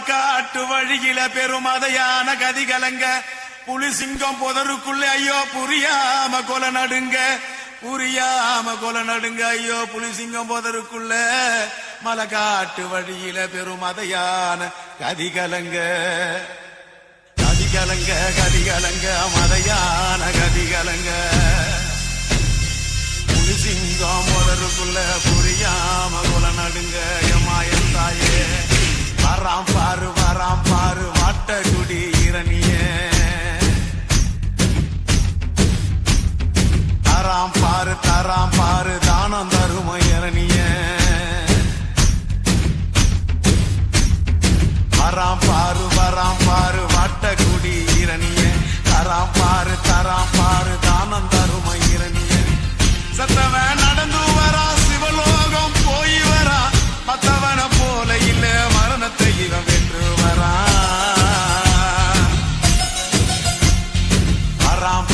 காட்டு வழியில பெருமதையான கதி கலங்க புலி சிங்கம் புதருக்குள்ள ஐயோ புரியாம கொலை நடுங்க. புரியாம கொலை நடுங்க ஐயோ புலி சிங்கம் புதருக்குள்ள. மலக்காட்டு வழியில பெருமதையான கதி கலங்க கதி கலங்க கதி கலங்க மதையான கதி கலங்க புலி சிங்கம் புதருக்குள்ள புரியாம குல நடுங்க. பாரு இரணிய. தராம் பாரு தராம் பாரு தானம் தரும இரணிய. வராம் பாரு வராம் பாரு வாட்டகுடி குடி தராம் பாரு தராம் பாரு around